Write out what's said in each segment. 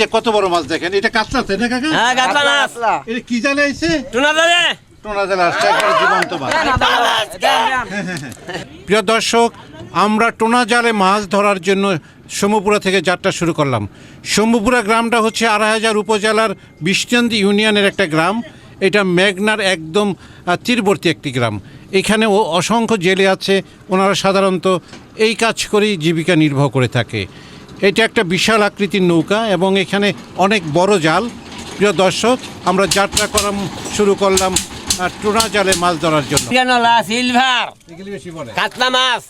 যে কত বড় মাছ দেখেন? এটা কাতলা তাই না কাকা? হ্যাঁ কাতলা মাছ। এটা কি জালে আইছে? টুনা দাদা টোনা জালে আসছে একবারে জীবন্ত মাছ। প্রিয় দর্শক আমরা টোনা জালে মাছ ধরার জন্য শম্ভুপুরা থেকে যাত্রা শুরু করলাম। শম্ভুপুরা গ্রামটা হচ্ছে আড়াই হাজার উপজেলার বিষ্ণন্দি ইউনিয়নের একটা গ্রাম। এটা মেঘনার একদম তীরবর্তী একটি গ্রাম। এখানে ও অসংখ্য জেলে আছে। ওনারা সাধারণত এই কাজ করেই জীবিকা নির্বাহ করে থাকে। এটা একটা বিশাল আকৃতির নৌকা এবং এখানে অনেক বড় জাল। প্রিয় দর্শক আমরা যাত্রা করা শুরু করলাম টোনা জালে মাছ ধরার জন্য। সিলভার কাতলা মাছ।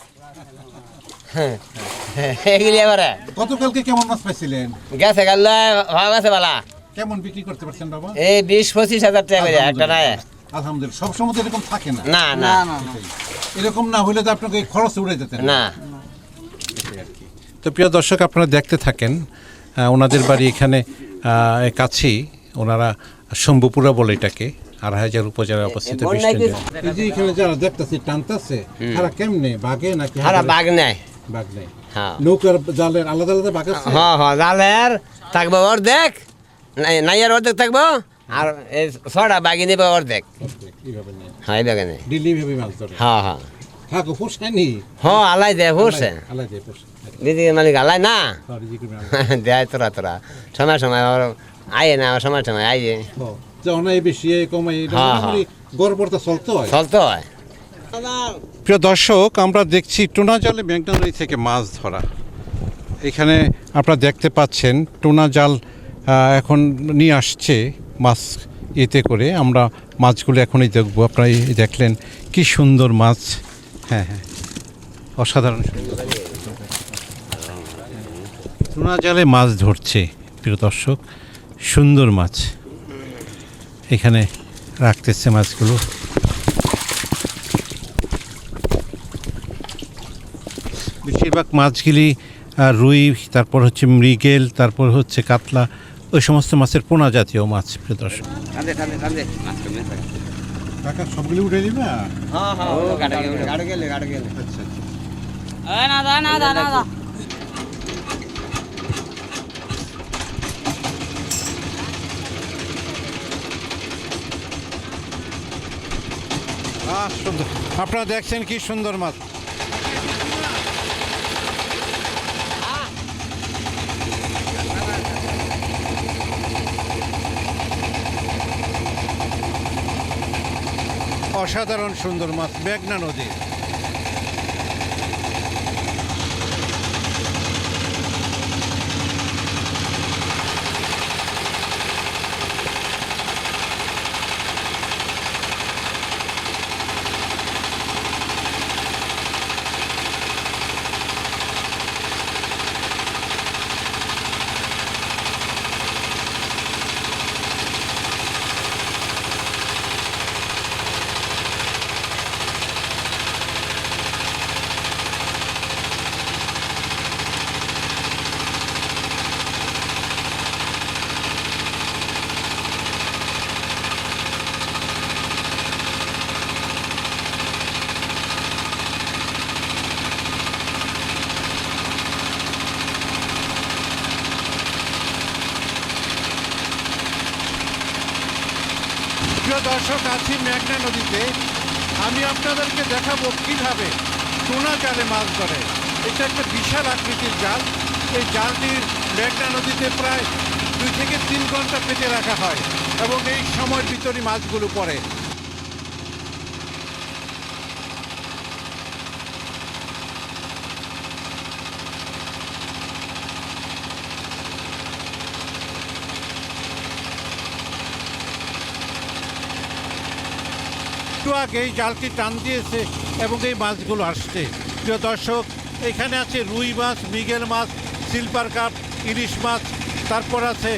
হ্যাঁ, এগুলি এবারে। গতকালকে কেমন মাছ পাইছিলেন? গেছে গেল ভালো গেছে বালা। কেমন বিক্রি করতে পারছেন বাবা? এই বিশ পঁচিশ হাজার টাকা করে একটা নাই। আলহামদুলিল্লাহ সব সময় তো এরকম থাকে না। না না। এরকম না হলে তো আপনাকে খরচ উড়ে যেতেন না। তো প্রিয় দর্শক আপনারা দেখতে থাকেন ওনাদের বাড়ি এখানে কাছেই ওনারা শম্ভুপুরা বলে এটাকে আড়াই হাজার উপজেলায় অবস্থিত এখানে যারা দেখতেছে টানতেছে তারা কেমনে বাঘে নাকি হারা বাঘ নাই বাঘ নেই হ্যাঁ। নৌকার জালের আলাদা আলাদা বাঘ আছে? হ্যাঁ হ্যাঁ জালের থাকব অর্ধেক নাই- নাইয়ের অর্ধেক থাকব আর এই ছটা বাগি নেবে অর্ধেক। নেই হ্যাঁ এইভাবে নেই দিল্লি ভাবে মাছ ধরে। হ্যাঁ হ্যাঁ। থাকো পোষায়নি? হ্যাঁ আলাই দেয় ফুরছে আলাদা পোষায় দিদি মালিক আলাই না? করে দেয় তোরা তোরা। সময় সময় ওর আইয়ে না সময় সময় আইয়ে যে অনাই বেশি এই কমাই এটা হ্যাঁ, চলতে হয়। প্রিয় দর্শক আমরা দেখছি টোনা জালে মেঘনা নদী থেকে মাছ ধরা। এখানে আপনারা দেখতে পাচ্ছেন টোনা জাল এখন নিয়ে আসছে মাছ এতে করে। আমরা মাছগুলো এখনই দেখব। আপনারা এই দেখলেন কি সুন্দর মাছ। হ্যাঁ হ্যাঁ। অসাধারণ সুন্দর। টোনা জালে মাছ ধরছে প্রিয় দর্শক। সুন্দর মাছ। এখানে রাখতেছে মাছগুলো। বেশিরভাগ মাছগুলি রুই তারপর হচ্ছে মৃগেল তারপর হচ্ছে কাতলা ওই সমস্ত মাছের পোনা জাতীয় মাছ প্রিয় দর্শক। কাকা সবগুলি উঠে দিবে হ্যাঁ হ্যাঁ গাড়ি গেলে গাড়ি গেলে। আচ্ছা আচ্ছা। nada, nada, nada. সুন্দর। আপনারা দেখছেন কি সুন্দর মাছ। অসাধারণ সুন্দর মাছ মেঘনা নদী। প্রিয় দর্শক, আছি মেঘনা নদীতে। আমি আপনাদেরকে দেখাবো কীভাবে টোনা জালে মাছ ধরে। এটা একটা বিশাল আকৃতির জাল। এই জালটির মেঘনা নদীতে প্রায় দুই থেকে তিন ঘণ্টা পেতে রাখা হয় এবং এই সময়ের ভিতরে মাছগুলো পড়ে। একটু আগে জালটি টান দিয়েছে এবং এই মাছগুলো আসছে। প্রিয় দর্শক, এখানে আছে রুই মাছ, মৃগেল মাছ, সিলভার কাপ, ইলিশ মাছ, তারপর আছে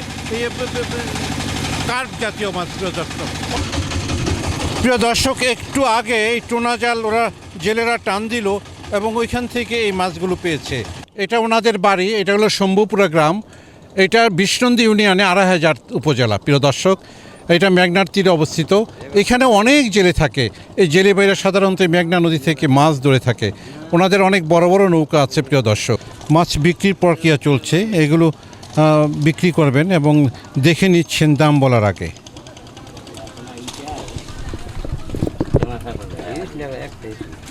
কার্প জাতীয় মাছ, প্রিয় দর্শক। প্রিয় দর্শক, একটু আগে এই টোনা জাল ওরা জেলেরা টান দিল এবং ওইখান থেকে এই মাছগুলো পেয়েছে। এটা ওনাদের বাড়ি, এটা হলো শম্ভুপুরা গ্রাম। এটা বিষ্ণন্দী ইউনিয়নে আড়াই হাজার উপজেলা, প্রিয় দর্শক। এটা মেঘনার তীরে অবস্থিত। এখানে অনেক জেলে থাকে। এই জেলে বাইরা সাধারণত এই মেঘনা নদী থেকে মাছ ধরে থাকে। ওনাদের অনেক বড় বড় নৌকা আছে প্রিয় দর্শক। মাছ বিক্রির প্রক্রিয়া চলছে। এগুলো বিক্রি করবেন এবং দেখে নিচ্ছেন দাম বলার আগে।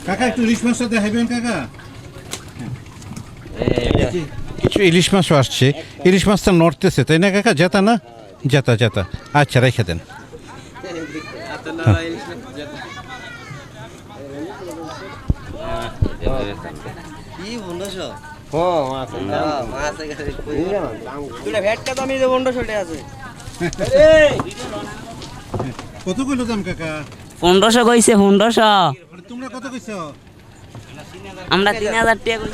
কাকা একটু ইলিশ মাছটা দেখাবেন কাকা? কিছু ইলিশ মাছও আসছে। ইলিশ মাছটা নড়তেছে তাই না কাকা? জেতা না? জেতা জেতা আচ্ছা রেখে দেন। পনেরোশো কত কইলো দাম কাকা? পনেরোশো কইছে পনেরোশো। তোমরা কত কইছো? আমরা তিন হাজার টাকা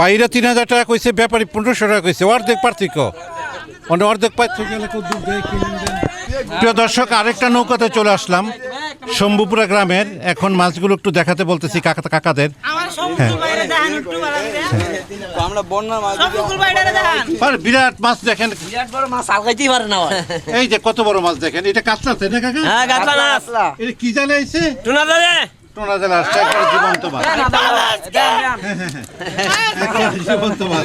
বাইরে তিন হাজার টাকা কইছে ব্যাপারী পনেরোশো টাকা কইছে। অর্ধেক পার্থক্য। মানে অর্ধেক। প্রিয় দর্শক আরেকটা নৌকাতে চলে আসলাম। শম্ভুপুরা গ্রামের। এখন মাছগুলো একটু দেখাতে বলতেছি কাকা কাকাদের। আমরা বন্যার মাছ বিরাট মাছ দেখেন। বিরাট বড় মাছ আলগাইতেই পারে না এই যে কত বড় মাছ দেখেন। এটা কাতলা কাকা? হ্যাঁ কি টুনা দাদা টোনা জালে আসছে একবারে জীবন্ত মাছ জীবন্ত মাছ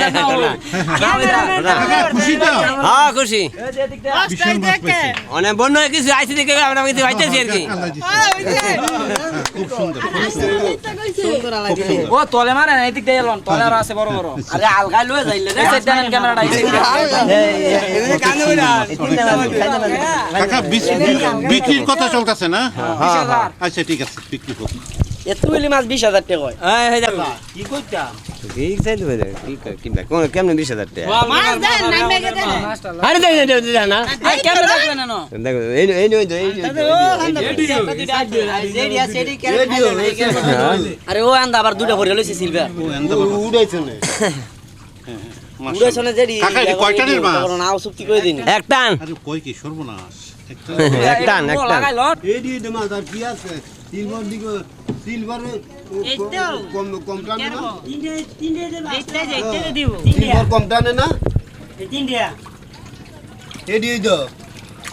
খুশি তো হ্যাঁ খুশি বিশাল মাছ পাইছে অনেক বন্য কিছু আইসি দেখে আমরা কিছু আইতেছি আর কি খুব সুন্দর খুব সুন্দর খুব সুন্দর ও তলে মারে না এদিক দিয়ে তলে আছে বড় বড় আরে লয়ে যাইলে রে সেটা ক্যামেরাটা কাকা বিক্রির কথা চলতেছে না আচ্ছা ঠিক আছে বিক্রি হোক এত বলি মাছ বিশ হাজার টাকা হয়। এই হই দেখো কি কইতাম ঠিক চাইতে হবে কি কি কোন কেমনে 20000 টাকা? মাছ দেন নামে গে দেন আরে দেখ দেখ দেখ না ক্যামেরা দেখবে না দেখো এই এই এই আরে ও আন্দা আবার দুটা ভরে লইছে সিলভার। ও এন্দ বড়। মাশাআল্লাহ। উড়েছনে যেডি কাকা, এটা কয়টানের মাছ? নাও চুক্তি করে দিন। এক টান। আরে কই কি সর্বনাশ। একটা এক টান এক টান। লাগাই লট। এডি মাছ আর কি আছে? সিলভার দিকে সিলভারে কম কম টানে না সিলভার কম টানে না এডি তো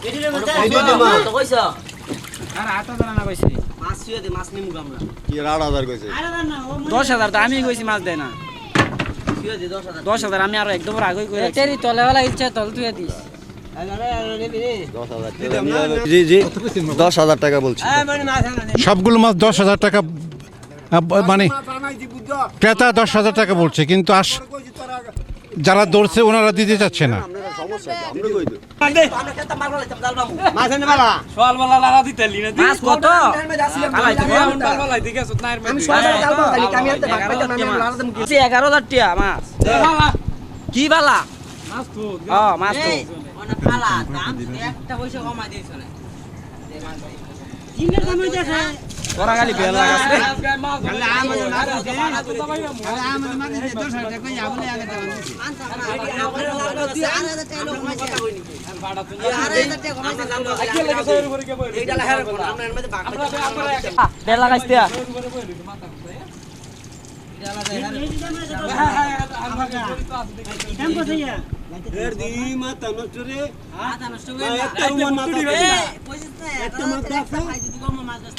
এডি মাছ তো কইছো আর আট হাজার আনা কইছি মাছ শুয়ে দে মাছ নিমু আমরা কি কইছে তো আমি কইছি মাছ দেয় না শুয়ে 10000 দশ হাজার আমি আরও একদম আগে কই তেরি তলেওয়ালা ইচ্ছা তল তুই দিস জি জি দশ হাজার টাকা বলছি। সবগুলো মাছ দশ হাজার টাকা মানে ক্রেতা দশ হাজার টাকা বলছে কিন্তু আস যারা দৌড়ছে ওনারা দিতে চাচ্ছে না। মাছ এনে বালা? সোয়াল বালা লাগা দিতে লিনা মাছ কত কালাই তো বাল বালাই দিকে সুত নাইর মে আমি সোয়াল বালা জাল বাল খালি আমি এতে ভাগ পাইতাম আমি লাগা দেম কি 11000 টাকা মাছ কি বালা মাছ তো ও মাছ তো বালা দাম একটা পয়সা কমাই দিছ না বেল লাগাইছে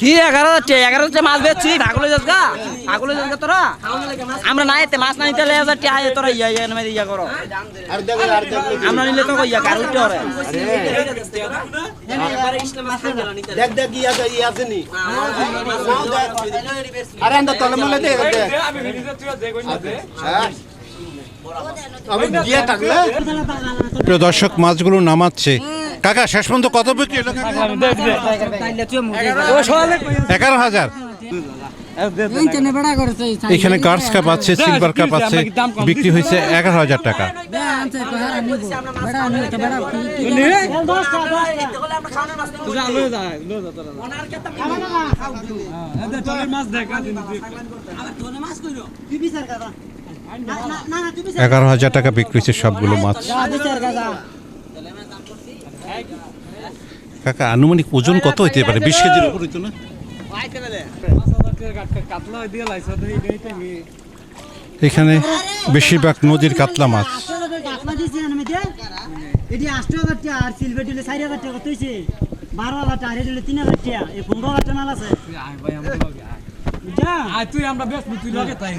কি এগারো টাকা এগারো হাজার মাছ বেচছি ভাগলে যাস গা ভাগলে যাস গা তোরা আমরা না এতে মাছ না নিতে হাজার টাকা আয় তোরা ইয়া ইয়া নামে ইয়া করো আর দেখো আর দেখো আমরা নিলে তো ইয়া কার উঠতে হবে দেখ দেখ কি আছে ই আছে আরে আন্দা তলে মলে দে দে আমি ভিডিও তুই দে না প্রিয় দর্শক, মাছগুলো নামাচ্ছে। কাকা, শেষ পর্যন্ত কত বিক্রি এগারো হাজার। এখানে গার্ডস কাপ আছে, সিলভার কাপ আছে, বিক্রি হয়েছে এগারো হাজার টাকা। মাছ দেখ এগারো হাজার টাকা বিক্রি হয়েছে সবগুলো মাছ। কাকা আনুমানিক ওজন কত হইতে পারে? বিশ কেজির উপর হইতো না? এখানে বেশিরভাগ নদীর কাতলা মাছ। এটি আষ্ট হাজার টাকা আর সিলভার দিলে চারি হাজার টাকা কত হয়েছে বারো হাজার টাকা দিলে তিন হাজার টাকা এই পনেরো হাজার টাকা মাল আছে। আমরা তুই আমরা বেশ তুই লগে তাই